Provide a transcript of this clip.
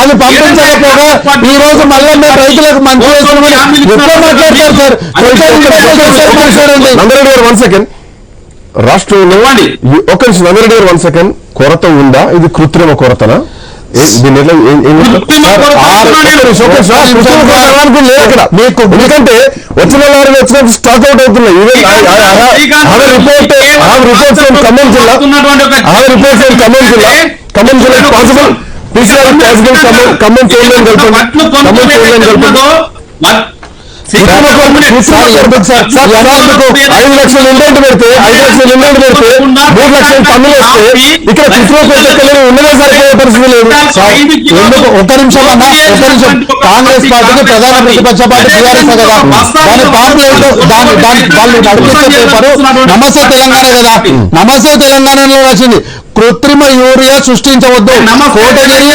అది పంపించకపోగా ఈ రోజు మళ్ళీ మేము రైతులకు మంచి ఎట్లా మాట్లాడతారు సార్ నందరెడ్డి గారు వన్ సెకండ్ రాష్ట్రంలో ఒక్క నిమిషం నందరెడ్డి గారు వన్ సెకండ్ కొరత ఉందా ఇది కృత్రిమ కొరతనా ఎందుకంటే వచ్చిన లారీలు వచ్చినప్పుడు స్టాక్ అవుట్ అవుతున్నాయి రిపోర్ట్ రిపోర్ట్స్ ఖమ్మం జిల్లా రిపోర్ట్స్ ఖమ్మం జిల్లా ఖమ్మం జిల్లా పాసిబుల్ ఖమ్మం ఖమ్మం చూడలేని కలపండి ఖమ్మం చూడలేని కలపండి ఐదు లక్షలు ఇండెంట్ పెడితే ఐదు లక్షలు ఇండెంట్ పెడితే మూడు లక్షలు పన్నులు వస్తే ఇక్కడ సరిపోయే పరిస్థితి లేదు ఎందుకు ఒక్క నిమిషం అన్నా ఒక్క నిమిషం. కాంగ్రెస్ పార్టీకి ప్రధాన ప్రతిపక్ష పార్టీ టీఆర్ఎస్ కదా. దాని దాని దాని వాళ్ళు పేపరు నమస్తే తెలంగాణ కదా. నమస్తే తెలంగాణలో రాసింది. కృత్రిమ యూరియా సృష్టించవద్దు. కోటగిరి